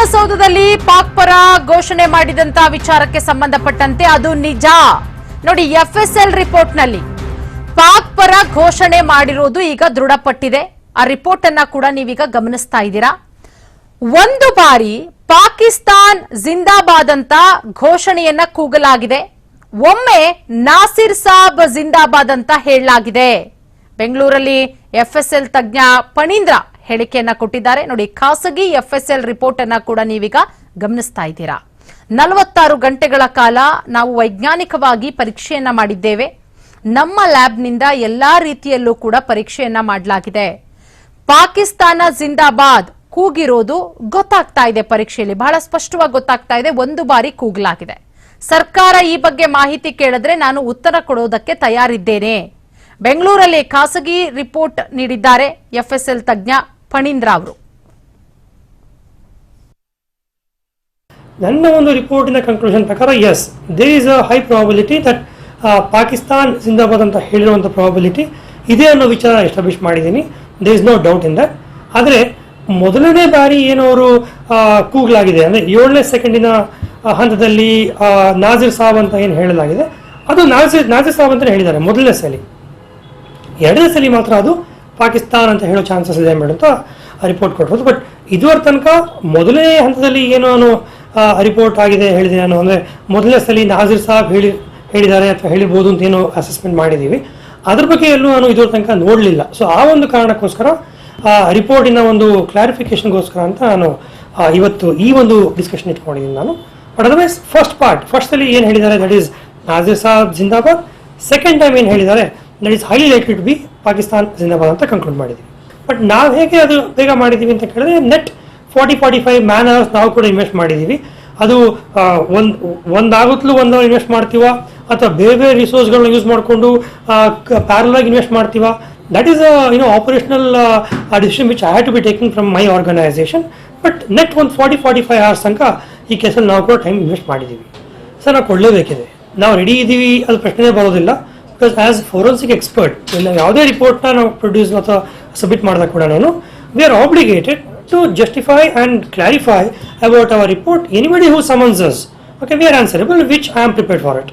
ವಿಧಾನಸೌಧದಲ್ಲಿ ಪಾಕ್ ಪರ ಘೋಷಣೆ ಮಾಡಿದಂತ ವಿಚಾರಕ್ಕೆ ಸಂಬಂಧಪಟ್ಟಂತೆ ಅದು ನಿಜ. ನೋಡಿ ಎಫ್ಎಸ್ಎಲ್ ರಿಪೋರ್ಟ್ನಲ್ಲಿ ಪಾಕ್ ಪರ ಘೋಷಣೆ ಮಾಡಿರೋದು ಈಗ ದೃಢಪಟ್ಟಿದೆ. ಆ ರಿಪೋರ್ಟ್ ಅನ್ನ ಕೂಡ ನೀವೀಗ ಗಮನಿಸ್ತಾ ಇದ್ದೀರಾ. ಒಂದು ಬಾರಿ ಪಾಕಿಸ್ತಾನ್ ಜಿಂದಾಬಾದ್ ಅಂತ ಘೋಷಣೆಯನ್ನ ಕೂಗಲಾಗಿದೆ. ಒಮ್ಮೆ ನಾಸಿರ್ ಸಾಬ್ ಜಿಂದಾಬಾದ್ ಅಂತ ಹೇಳಲಾಗಿದೆ. ಬೆಂಗಳೂರಲ್ಲಿ ಎಫ್ಎಸ್ಎಲ್ ತಜ್ಞ ಪಣೀಂದ್ರ ಹೇಳಿಕೆಯನ್ನ ಕೊಟ್ಟಿದ್ದಾರೆ. ನೋಡಿ, ಖಾಸಗಿ ಎಫ್ಎಸ್ಎಲ್ ರಿಪೋರ್ಟ್ ಅನ್ನ ಕೂಡ ನೀವೀಗ ಗಮನಿಸ್ತಾ ಇದ್ದೀರಾ. ನಲವತ್ತಾರು ಗಂಟೆಗಳ ಕಾಲ ನಾವು ವೈಜ್ಞಾನಿಕವಾಗಿ ಪರೀಕ್ಷೆಯನ್ನ ಮಾಡಿದ್ದೇವೆ. ನಮ್ಮ ಲ್ಯಾಬ್ನಿಂದ ಎಲ್ಲಾ ರೀತಿಯಲ್ಲೂ ಕೂಡ ಪರೀಕ್ಷೆಯನ್ನ ಮಾಡಲಾಗಿದೆ. ಪಾಕಿಸ್ತಾನ ಜಿಂದಾಬಾದ್ ಕೂಗಿರೋದು ಗೊತ್ತಾಗ್ತಾ ಇದೆ ಪರೀಕ್ಷೆಯಲ್ಲಿ. ಬಹಳ ಸ್ಪಷ್ಟವಾಗಿ ಗೊತ್ತಾಗ್ತಾ ಇದೆ. ಒಂದು ಬಾರಿ ಕೂಗಲಾಗಿದೆ. ಸರ್ಕಾರ ಈ ಬಗ್ಗೆ ಮಾಹಿತಿ ಕೇಳಿದ್ರೆ ನಾನು ಉತ್ತರ ಕೊಡೋದಕ್ಕೆ ತಯಾರಿದ್ದೇನೆ. ಬೆಂಗಳೂರಲ್ಲಿ ಖಾಸಗಿ ರಿಪೋರ್ಟ್ ನೀಡಿದ್ದಾರೆ ಎಫ್ಎಸ್ಎಲ್ ತಜ್ಞ ಫಣೀಂದ್ರ ಅವರು. ನನ್ನ ಒಂದು ರಿಪೋರ್ಟಿನ ಕನ್ಕ್ಲೂಷನ್ ಪ್ರಕಾರ as there is a high probability that Pakistan ಜಿಂದಾಬಾದ್ ಅಂತ ಹೇಳಿರುವಂಥ ಪ್ರಾಬಿಲಿಟಿ ಇದೆ ಅನ್ನೋ ವಿಚಾರ ಎಸ್ಟಾಬ್ಲಿಷ್ ಮಾಡಿದ್ದೀನಿ. There is no doubt in that ಆದರೆ, ಮೊದಲನೇ ಬಾರಿ ಏನು ಅವರು ಕೂಗಲಾಗಿದೆ, ಅಂದರೆ ಏಳನೇ ಸೆಕೆಂಡಿನ ಹಂತದಲ್ಲಿ ನಾಜಿರ್ ಸಾಬ್ ಅಂತ ಏನು ಹೇಳಲಾಗಿದೆ. ಅದು ನಾಜಿರ್ ನಾಜಿರ್ ಸಾಬ್ ಅಂತ ಹೇಳಿದ್ದಾರೆ, ಮೊದಲನೇ ಸಲ. ಎರಡನೇ ಸಲ ಮಾತ್ರ ಅದು ಪಾಕಿಸ್ತಾನ್ ಅಂತ ಹೇಳೋ ಚಾನ್ಸಸ್ ಇದೆ ಮೇಡಮ್ ಅಂತ ರಿಪೋರ್ಟ್ ಕೊಟ್ಟಿರೋದು. ಬಟ್ ಇದುವರ ತನಕ ಮೊದಲನೇ ಹಂತದಲ್ಲಿ ಏನು ರಿಪೋರ್ಟ್ ಆಗಿದೆ ಹೇಳಿದೆ ನಾನು ಅಂದರೆ ಮೊದಲನೇ ಸಲ ನಾಜಿರ್ ಸಾಬ್ ಹೇಳಿ, ಹೇಳಿದ್ದಾರೆ ಅಥವಾ ಹೇಳಿಬೋದು ಅಂತ ಏನು ಅಸೆಸ್ಮೆಂಟ್ ಮಾಡಿದ್ದೀವಿ. ಅದ್ರ ಬಗ್ಗೆ ಎಲ್ಲೂ ನಾನು ಇದುವರ ತನಕ ನೋಡಲಿಲ್ಲ. ಸೊ ಆ ಒಂದು ಕಾರಣಕ್ಕೋಸ್ಕರ, ಆ ರಿಪೋರ್ಟಿನ ಒಂದು ಕ್ಲಾರಿಫಿಕೇಶನ್ಗೋಸ್ಕರ ಅಂತ ನಾನು ಇವತ್ತು ಈ ಒಂದು ಡಿಸ್ಕಷನ್ ಇಟ್ಕೊಂಡಿದ್ದೀನಿ ನಾನು. But otherwise first part first ಅಲ್ಲಿ ಏನು ಹೇಳಿದ್ದಾರೆ ದಟ್ ಈಸ್ ನಾಜಿರ್ ಸಾಬ್ ಜಿಂದಾಬಾದ್. ಸೆಕೆಂಡ್ ಟೈಮ್ ಏನು ಹೇಳಿದ್ದಾರೆ that is highly like to be Pakistan ಜಿಂದಾಬಾದ್ ಅಂತ ಕನ್ಕ್ಲೂಡ್ ಮಾಡಿದ್ವಿ. ಬಟ್ ನಾವು ಹೇಗೆ ಅದು ಬೇಗ ಮಾಡಿದ್ದೀವಿ ಅಂತ ಕೇಳಿದ್ರೆ net forty forty five man hours ನಾವು ಕೂಡ ಇನ್ವೆಸ್ಟ್ ಮಾಡಿದ್ದೀವಿ. ಅದು ಒಂದು, ಒಂದಾಗುತ್ತಲೂ ಒಂದು ಇನ್ವೆಸ್ಟ್ ಮಾಡ್ತೀವ, ಅಥವಾ ಬೇರೆ ಬೇರೆ ರಿಸೋರ್ಸ್ಗಳನ್ನ ಯೂಸ್ ಮಾಡಿಕೊಂಡು ಪ್ಯಾರಲಾಗಿ ಇನ್ವೆಸ್ಟ್ ಮಾಡ್ತೀವ. That is you know operational decision which I had to be taking from my organisation but net ಒಂದು ಫಾರ್ಟಿ ಫಾರ್ಟಿ ಫೈವ್ ಅವರ್ಸ್ ತನಕ ಈ ಕೇಸಲ್ಲಿ ನಾವು ಕೂಡ ಟೈಮ್ ಇನ್ವೆಸ್ಟ್ ಮಾಡಿದ್ದೀವಿ. ಸರ್, ನಾವು ಕೊಡಲೇಬೇಕಿದೆ. ನಾವು ರೆಡಿ ಇದ್ದೀವಿ, ಅದು ಪ್ರಶ್ನೆ ಬರೋದಿಲ್ಲ. ಬಿಕಾಸ್ ಆಸ್ ಫೋರೆನ್ಸಿಕ್ ಎಕ್ಸ್ಪರ್ಟ್ ನಾವು ಯಾವುದೇ ರಿಪೋರ್ಟ್ನ ನಾವು ಪ್ರೊಡ್ಯೂಸ್ ಅಥವಾ ಸಬ್ಮಿಟ್ ಮಾಡಿದಾಗ ಕೂಡ ನಾನು we are obligated to justify and clarify about our report anybody who summonses okay we are answerable which I am prepared for it